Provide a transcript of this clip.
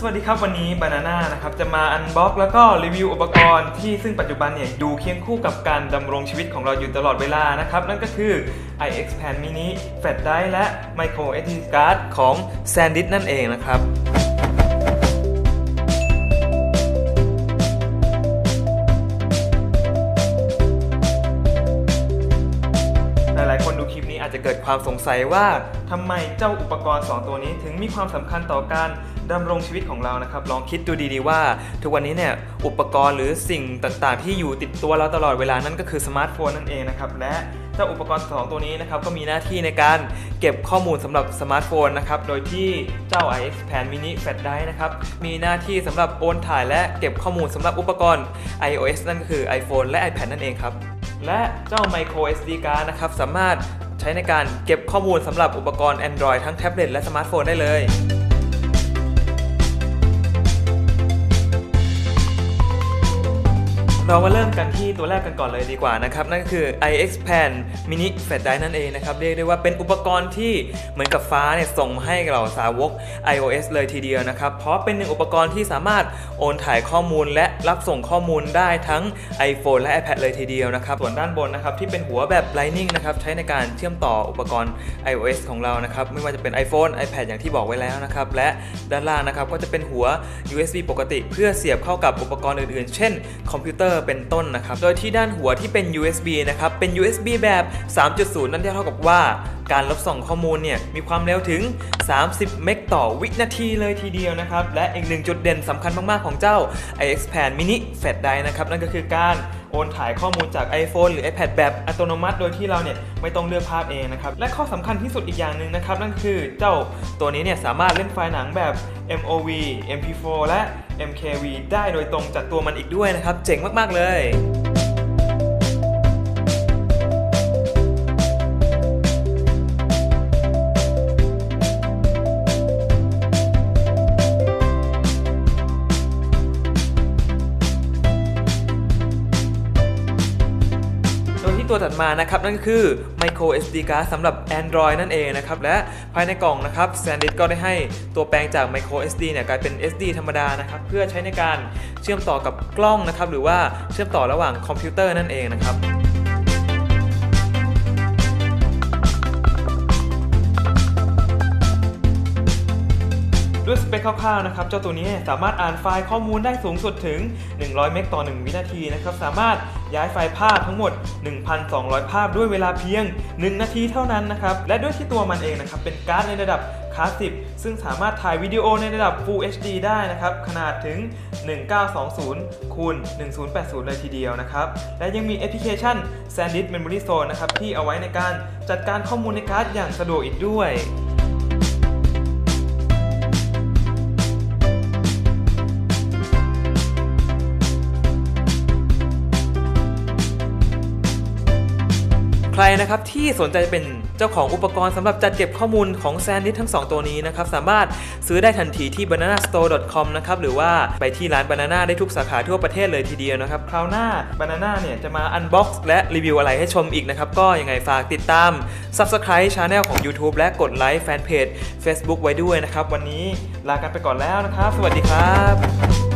สวัสดีครับวันนี้บานาน่านะครับจะมาอันบ็อกแล้วก็รีวิวอุปกรณ์ที่ซึ่งปัจจุบันเนี่ยดูเคียงคู่กับการดำรงชีวิตของเราอยู่ตลอดเวลานะครับ นั่นก็คือ iXpand Mini Fat Drive และ Micro SD Card ของ SanDisk นั่นเองนะครับ อาจจะเกิดความสงสัยว่าทำไมเจ้าอุปกรณ์ 2 ตัวนี้ถึงมีความสำคัญต่อการดำรงชีวิตของเรานะครับ ลองคิดดูดีๆว่า ทุกวันนี้เนี่ยอุปกรณ์หรือสิ่งต่างๆ ที่อยู่ติดตัวเราตลอดเวลานั่นก็คือสมาร์ทโฟนนั่นเองนะครับและเจ้าอุปกรณ์ 2 ตัวนี้นะครับก็มีหน้าที่ในการเก็บข้อมูลสำหรับสมาร์ทโฟนนะครับโดยที่เจ้า i x p a n Mini Fat Drive นะครับมีหน้าที่สำหรับโอนถ่ายและเก็บข้อมูลสำหรับอุปกรณ์ iOS นั่นก็คือ iPhone และ iPad นั่นเองครับ และเจ้า Micro SD card นะครับสามารถ ใช้ในการเก็บข้อมูลสำหรับอุปกรณ์ Android ทั้งแท็บเล็ตและสมาร์ทโฟนได้เลย เรามาเริ่มกันที่ตัวแรกกันก่อนเลยดีกว่านะครับ นั่นก็คือ iXpand Mini Fat Drive นั่นเองนะครับ เรียกได้ว่าเป็นอุปกรณ์ที่เหมือนกับฟ้าเนี่ยส่งมาให้เราสาวก iOS เลยทีเดียวนะครับ เพราะเป็นหนึ่งอุปกรณ์ที่สามารถโอนถ่ายข้อมูลและรับส่งข้อมูลได้ทั้ง iPhone และ iPad เลยทีเดียวนะครับ ส่วนด้านบนนะครับที่เป็นหัวแบบ Lightning นะครับใช้ในการเชื่อมต่ออุปกรณ์ iOS ของเรานะครับไม่ว่าจะเป็น iPhone iPad อย่างที่บอกไว้แล้วนะครับและด้านล่างนะครับก็จะเป็นหัว USB ปกติ เพื่อเสียบเข้ากับอุปกรณ์อื่นๆ เช่น คอมพิวเตอร์เป็นต้นนะครับ โดยที่ด้านหัวที่เป็น USB นะครับ เป็น USB แบบ 3.0 นั่นเท่ากับว่าการรับส่งข้อมูลเนี่ยมีความเร็วถึง 30 เมกต่อวินาทีเลยทีเดียวนะครับ และอีกหนึ่งจุดเด่นสำคัญมาก ๆ ของเจ้า iXpand Mini Fat Drive นะครับ นั่นก็คือการ นถ่ายข้อมูลจาก iPhone หรือ iPad แบบอัตโนมัติ โดยที่เราเนี่ยไม่ต้องเลือกภาพเองนะครับ และข้อสำคัญที่สุดอีกอย่างหนึ่งนะครับ นั่นคือเจ้าตัวนี้เนี่ยสามารถเล่นไฟล์หนังแบบ MOV MP4 และ MKV ได้โดยตรงจากตัวมันอีกด้วยนะครับ เจ๋งมาก ๆ เลย ตัวถัดมานะครับนั่นก็คือ Micro SD card สำหรับ Android นั่นเองนะครับและภายในกล่องนะครับ SanDisk ก็ได้ให้ตัวแปลงจาก Micro SD เนี่ยกลายเป็น SD ธรรมดานะครับเพื่อใช้ในการเชื่อมต่อกับกล้องนะครับหรือว่าเชื่อมต่อระหว่างคอมพิวเตอร์นั่นเองนะครับ เปคคร่าวๆนะครับเจ้าตัวนี้สามารถอ่านไฟล์ข้อมูลได้สูงสุดถึง 100 เมกต่อ 1 วินาทีนะครับสามารถย้ายไฟล์ภาพทั้งหมด 1,200 ภาพด้วยเวลาเพียง 1 นาทีเท่านั้นนะครับและด้วยที่ตัวมันเองนะครับเป็นการ์ดในระดับคลาสสิกซึ่งสามารถถ่ายวิดีโอในระดับ Full HD ได้นะครับขนาดถึง 1920คูณ1080 เลยทีเดียวนะครับและยังมีแอปพลิเคชัน SanDisk Memory Zone นะครับที่เอาไว้ในการจัดการข้อมูลในการ์ดอย่างสะดวกอีกด้วย รนะครับที่สนใจเป็นเจ้าของอุปกรณ์สำหรับจัดเก็บข้อมูลของ SanDisk ทั้ง 2 ตัวนี้นะครับ สามารถซื้อได้ทันทีที่ bananastore.com นะครับ หรือว่าไปที่ร้าน Banana ได้ทุกสาขาทั่วประเทศเลยทีเดียวนะครับ คราวหน้า Banana เนี่ยจะมา unbox และรีวิวอะไรให้ชมอีกนะครับ ก็ยังไงฝากติดตาม Subscribe Channel ของ YouTube และกดไลค์แฟนเพจ Facebook ไว้ด้วยนะครับ วันนี้ลากันไปก่อนแล้วนะครับ สวัสดีครับ